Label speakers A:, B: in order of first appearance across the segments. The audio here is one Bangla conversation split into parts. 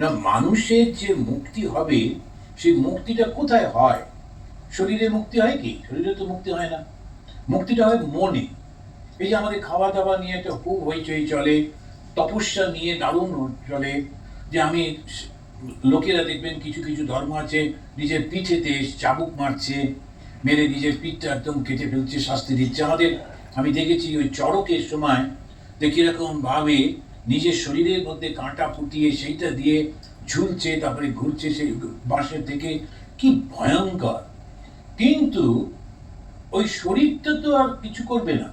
A: না, মানুষের যে মুক্তি হবে, সেই মুক্তিটা কোথায় হয়? শরীরে মুক্তি হয় কি? শরীরে তো মুক্তি হয় না। মুক্তিটা হয় মনে। এই যে আমাদের খাওয়া দাওয়া নিয়ে একটা খুব হইচই চলে, তপস্যা নিয়ে দারুণ চলে, যে আমি লোকেরা দেখবেন কিছু কিছু ধর্ম আছে, নিজের পিঠেতে চাবুক মারছে, মেরে নিজের পিঠটা একদম কেটে ফেলছে, শাস্তি দিচ্ছে। আমাদের, আমি দেখেছি ওই চড়কের সময় দেখি এরকম ভাবে নিজের শরীরের মধ্যে কাঁটা ফুটিয়ে সেইটা দিয়ে ঝুলছে, তারপরে ঘুরছে সেই বাঁশের থেকে। কি ভয়ঙ্কর। কিন্তু ওই শরীরটা তো আর কিছু করবে না।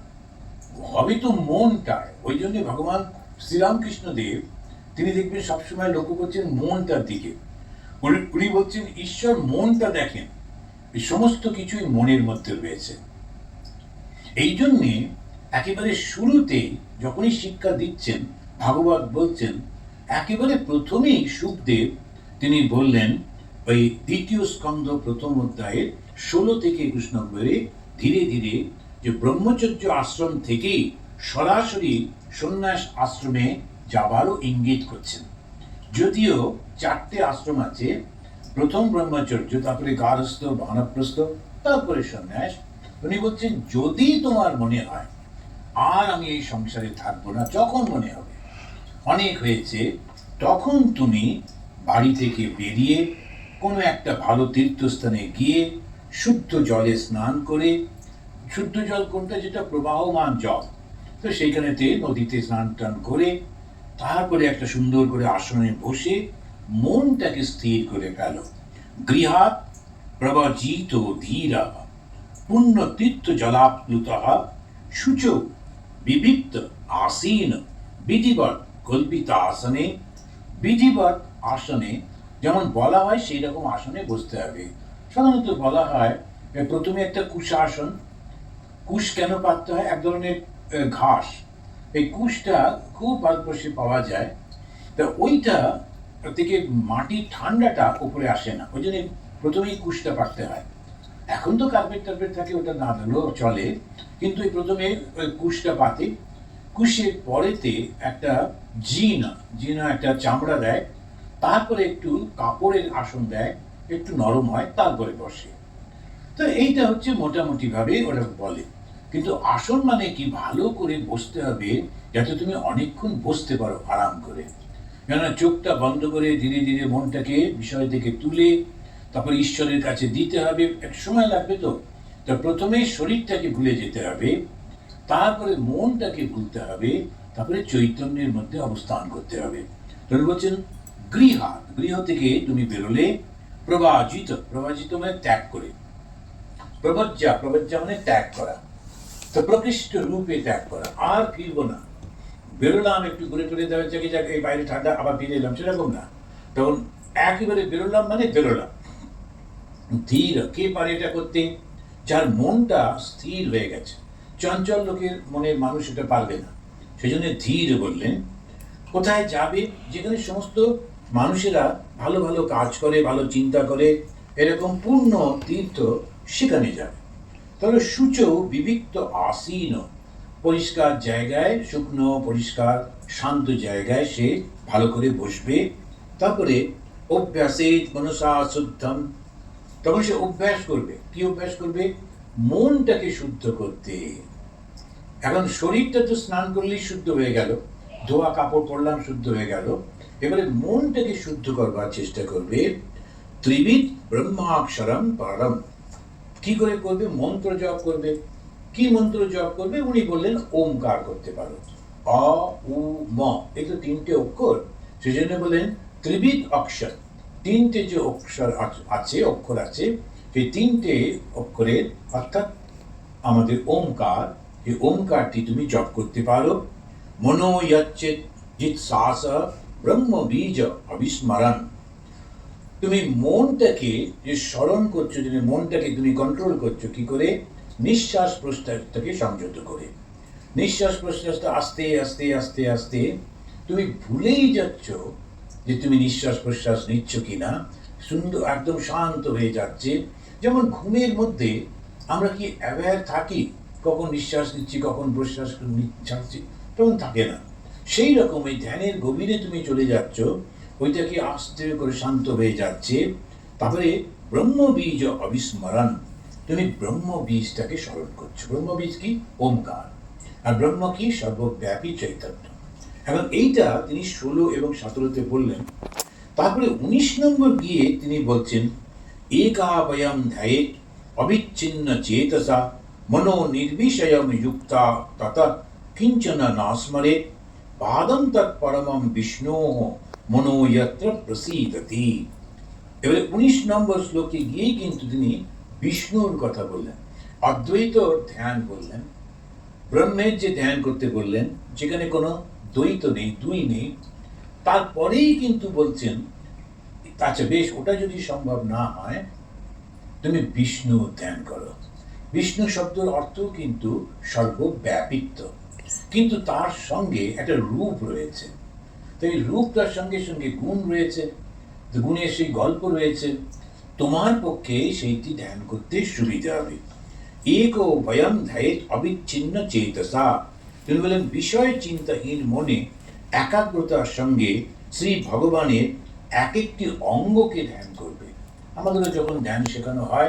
A: হবে তো মনটায়। ওই জন্য ভগবান শ্রীরামকৃষ্ণ দেব তিনি দেখবেন সবসময় লক্ষ্য করছেন মনটার দিকে। উনি বলছেন, ঈশ্বর মনটা দেখেন। এই সমস্ত কিছুই মনের মধ্যে রয়েছে। এই জন্যে একেবারে শুরুতে যখনই শিক্ষা দিচ্ছেন ভাগবত বলছেন, একেবারে প্রথমেই সুখদেব তিনি বললেন, ওই দ্বিতীয় স্কন্ধ প্রথম অধ্যায়ের ষোলো থেকে একুশ নম্বরে ধীরে ধীরে যে ব্রহ্মচর্য আশ্রম থেকেই সরাসরি সন্ন্যাস আশ্রমে যাবারও ইঙ্গিত করছেন। যদিও চারটে আশ্রম আছে, প্রথম ব্রহ্মচর্য, তারপরে গারস্থ বানপ্রস্থ, তারপরে সন্ন্যাস। উনি বলছেন, যদি তোমার মনে হয়, আর আমি এই সংসারে থাকব না যখন মনে হবে। অনেক হয়েছে, তখন তুমি বাড়ি থেকে বেরিয়ে কোনো একটা ভালো তীর্থস্থানে গিয়ে শুদ্ধ জলে স্নান করে, শুদ্ধ জল কোনটা? যেটা প্রবাহমান জল। তো সেইখানেতে নদীতে স্নান টান করে, তারপরে একটা সুন্দর করে আসনে বসে মনটাকে স্থির করে ফেল গৃহাত প্রবজিত ধীরা পুণ্য তীর্থ জলাপ্লুত শুচ বিবিক্ত আসীন বিধিবত কল্পিত আসনে বিধিবত আসনে, যেমন বলা হয় সেই রকম আসনে বসতে হবে। সাধারণত বলা হয় প্রথমে একটা কুশাসন, কুশ কেন পাততে হয়? এক ধরনের ঘাস। এই কুশটা খুব ভারতবর্ষে পাওয়া যায়। তা ওইটা থেকে মাটির ঠান্ডাটা উপরে আসে না। ওই জন্য প্রথমেই কুশটা পাততে হয়। এখন তো কার্পেট টার্পেট থাকে, ওটা না চলে। কিন্তু প্রথমে ওই কুশটা পাতে কুশের পরেতে একটা জিনা জিনা একটা চামড়া দেয়, তারপরে একটু কাপড়ের আসন দেয়, একটু নরম হয়, তারপরে বসে। তো এইটা হচ্ছে মোটামুটি ভাবে ওরা বলে। কিন্তু আসন মানে কি? ভালো করে বসতে হবে যাতে তুমি অনেকক্ষণ বসতে পারো আরাম করে। কেননা চোখটা বন্ধ করে ধীরে ধীরে মনটাকে বিষয় থেকে তুলে তারপর ঈশ্বরের কাছে দিতে হবে। এক সময় লাগবে তো? তা প্রথমে শরীরটাকে ভুলে যেতে হবে। তারপরে মনটাকে ভুলতে হবে, তারপরে চৈতন্যের মধ্যে অবস্থান করতে হবে। তিনি বলছেন, গৃহা, গৃহ থেকে তুমি বেরোলে, প্রবাজিত প্রবাজিত মানে ত্যাগ করে। প্রবজ্জা প্রবজ্জা মানে ত্যাগ করা। তো প্রকৃষ্ট রূপে ত্যাগ করা, আর ফিরবো না। বেরোলাম, একটু ঘুরে টুরে দেওয়ার জায়গায় যাকে, এই বাইরে ঠান্ডা, আবার ফিরে এলাম, সেরকম না। তখন একেবারে বেরোলাম মানে বেরোলাম। ধীর, কে পারে এটা করতে? যার মনটা স্থির হয়ে গেছে। চঞ্চল লোকের মনের মানুষ এটা পারবে না। সেই জন্য ধীর বললেন, কোথায় যাবে? যেখানে সমস্ত মানুষেরা ভালো ভালো কাজ করে, ভালো চিন্তা করে, এরকম পূর্ণ তীর্থ সেখানে যাবে। তাহলে সূচ বিবিক্ত আসীন, পরিষ্কার জায়গায়, শুকনো, পরিষ্কার, শান্ত জায়গায় সে ভালো করে বসবে। তারপরে অভ্যাসে মনসা শুদ্ধম, তখন সে অভ্যাস করবে। কি অভ্যাস করবে? মনটাকে শুদ্ধ করতে। এখন শরীরটা তো স্নান করলেই শুদ্ধ হয়ে গেল, ধোয়া কাপড় পরলাম, শুদ্ধ হয়ে গেল। এবারে মনটাকে শুদ্ধ করবার চেষ্টা করবে ত্রিবিদ ব্রহ্মাক্ষরম পরম। কি করে করবে? মন্ত্র জপ করবে। কি মন্ত্র জপ করবে? উনি বললেন, ওমকার করতে পারো। অ উ, ম এই তো তিনটে অক্ষর। সেই জন্য বললেন ত্রিবিদ অক্ষর। তিনটে যে অক্ষর আছে অক্ষর আছে সেই তিনটে অক্ষরের অর্থাৎ আমাদের ওমকার, এই ওমকারটি তুমি জপ করতে পারো। মনো ইচ্ছেদ শ্বাস ব্রহ্ম বীজ অবিস্মরণ। তুমি মনটাকে যে স্মরণ করছ যে মনটাকে তুমি কন্ট্রোল করছ কি করে? নিঃশ্বাস প্রশ্বাসটাকে সংযত করে। নিঃশ্বাস প্রশ্বাসটা আস্তে আস্তে আস্তে আস্তে তুমি ভুলেই যাচ্ছ যে তুমি নিঃশ্বাস প্রশ্বাস নিচ্ছ কি না সুন্দর, একদম শান্ত হয়ে যাচ্ছে। যেমন ঘুমের মধ্যে আমরা কি অ্যাওয়্যার থাকি? কখন নিঃশ্বাস নিচ্ছি, কখন প্রশ্বাস ছাড়ছি তখন থাকে না। সেই রকম এই ধ্যানের গভীরে তুমি চলে যাচ্ছ ওইটাকে আস্তে করে শান্ত হয়ে যাচ্ছে। তারপরে ব্রহ্মবীজ অবিস্মরণ। তুমি ব্রহ্মবীজটাকে স্মরণ করছ। ব্রহ্মবীজ কি? ওমকার। আর ব্রহ্ম কি? সর্বব্যাপী চৈতন্য। এখন এইটা তিনি ষোলো এবং সতেরোতে বললেন তারপরে উনিশ নম্বর গিয়ে তিনি বলছেন, একাবয়ম ধ্যায়ে অবিচ্ছিন্ন চেতসা মনো নির্বিষয়ম যুক্তা তত কিঞ্চন নাস্মরে পাদম তৎপরমম বিষ্ণু মনো যত্র প্রসীদতি। এবারে উনিশ নম্বর শ্লোকে গিয়ে কিন্তু তিনি বিষ্ণুর কথা বললেন, অদ্বৈত ধ্যান বললেন, ব্রহ্মের যে ধ্যান করতে বললেন, যেখানে কোনো দ্বৈত নেই, দুই নেই তারপরেই কিন্তু বলছেন আচ্ছা বেশ, ওটা যদি সম্ভব না হয়, তুমি বিষ্ণু ধ্যান করো। বিষ্ণু শব্দের অর্থ কিন্তু সর্বব্যাপিত্ব। কিন্তু তার সঙ্গে একটা রূপ রয়েছে। তো এই রূপটার সঙ্গে সঙ্গে গুণ রয়েছে। গুণের সেই গল্প রয়েছে। তোমার পক্ষে সেইটি ধ্যান করতে সুবিধা হবে। এক ও বয়ম ধ্যায় অবিচ্ছিন্ন চেতসা। তিনি বলেন, বিষয় চিন্তাহীন মনে একাগ্রতার সঙ্গে শ্রী ভগবানের এক একটি অঙ্গকে ধ্যান করবে। আমাদেরও যখন ধ্যান শেখানো হয়